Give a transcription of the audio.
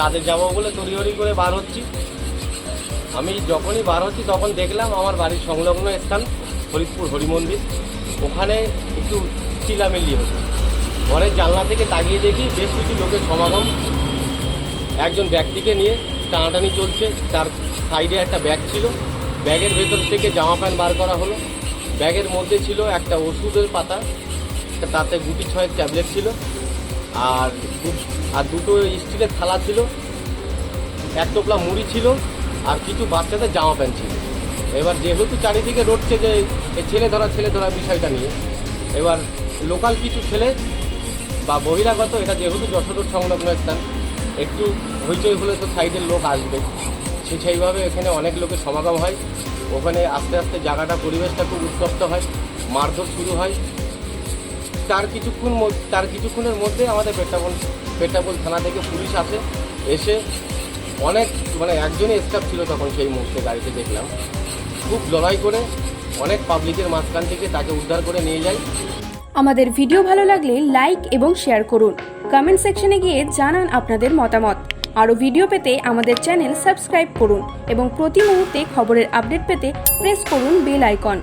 কাজে যাব বলে তড়িহড়ি করে বার হচ্ছি। আমি যখনই বার হচ্ছি তখন দেখলাম আমার বাড়ির সংলগ্ন স্থান, ফরিদপুর হরি মন্দির ওখানে একটু চিলামিলি হচ্ছে। ঘরের জানলা থেকে তাকিয়ে দেখি বেশ কিছু লোকের সমাগম। একজন ব্যক্তিকে নিয়ে টানাটানি চলছে। তার সাইডে একটা ব্যাগ ছিল। ব্যাগের ভেতর থেকে জামা প্যান্ট বার করা হলো। ব্যাগের মধ্যে ছিল একটা ওষুধের পাতা, তাতে গুটি ছয়ের ট্যাবলেট ছিল। আর আর দুটো স্টিলের থালা ছিল, এক টোপলা মুড়ি ছিল, আর কিছু বাচ্চাদের জামা প্যান্ট ছিল। এবার যেহেতু চারিদিকে রটছে যে এই ছেলে ধরা ছেলে ধরা বিষয়টা নিয়ে, এবার লোকাল কিছু ছেলে বা বহিরাগত এটা যেহেতু যশোর সংলগ্ন স্থান, একটু হইচই হলে তো সাইডের লোক আসবে। সে সেইভাবে এখানে অনেক লোকের সমাগম হয়। ওখানে আস্তে আস্তে জায়গাটা, পরিবেশটা খুব উত্তপ্ত হয়। মারধর শুরু হয়। তার কিছুক্ষণ তার কিছুক্ষণের মধ্যে আমাদের পেট্রাপোল পেট্রাপোল থানা থেকে পুলিশ আসে, এসে অনেক মানে একজনই স্টাফ ছিল তখন সেই মুহূর্তে গাড়িতে দেখলাম। খুব লড়াই করে অনেক পাবলিকের মাঝখান থেকে তাকে উদ্ধার করে নিয়ে যায়। আমাদের ভিডিও ভালো লাগলে লাইক এবং শেয়ার করুন। কমেন্ট সেকশনে গিয়ে জানান আপনাদের মতামত। আরও ভিডিও পেতে আমাদের চ্যানেল সাবস্ক্রাইব করুন এবং প্রতি মুহূর্তে খবরের আপডেট পেতে প্রেস করুন বেল আইকন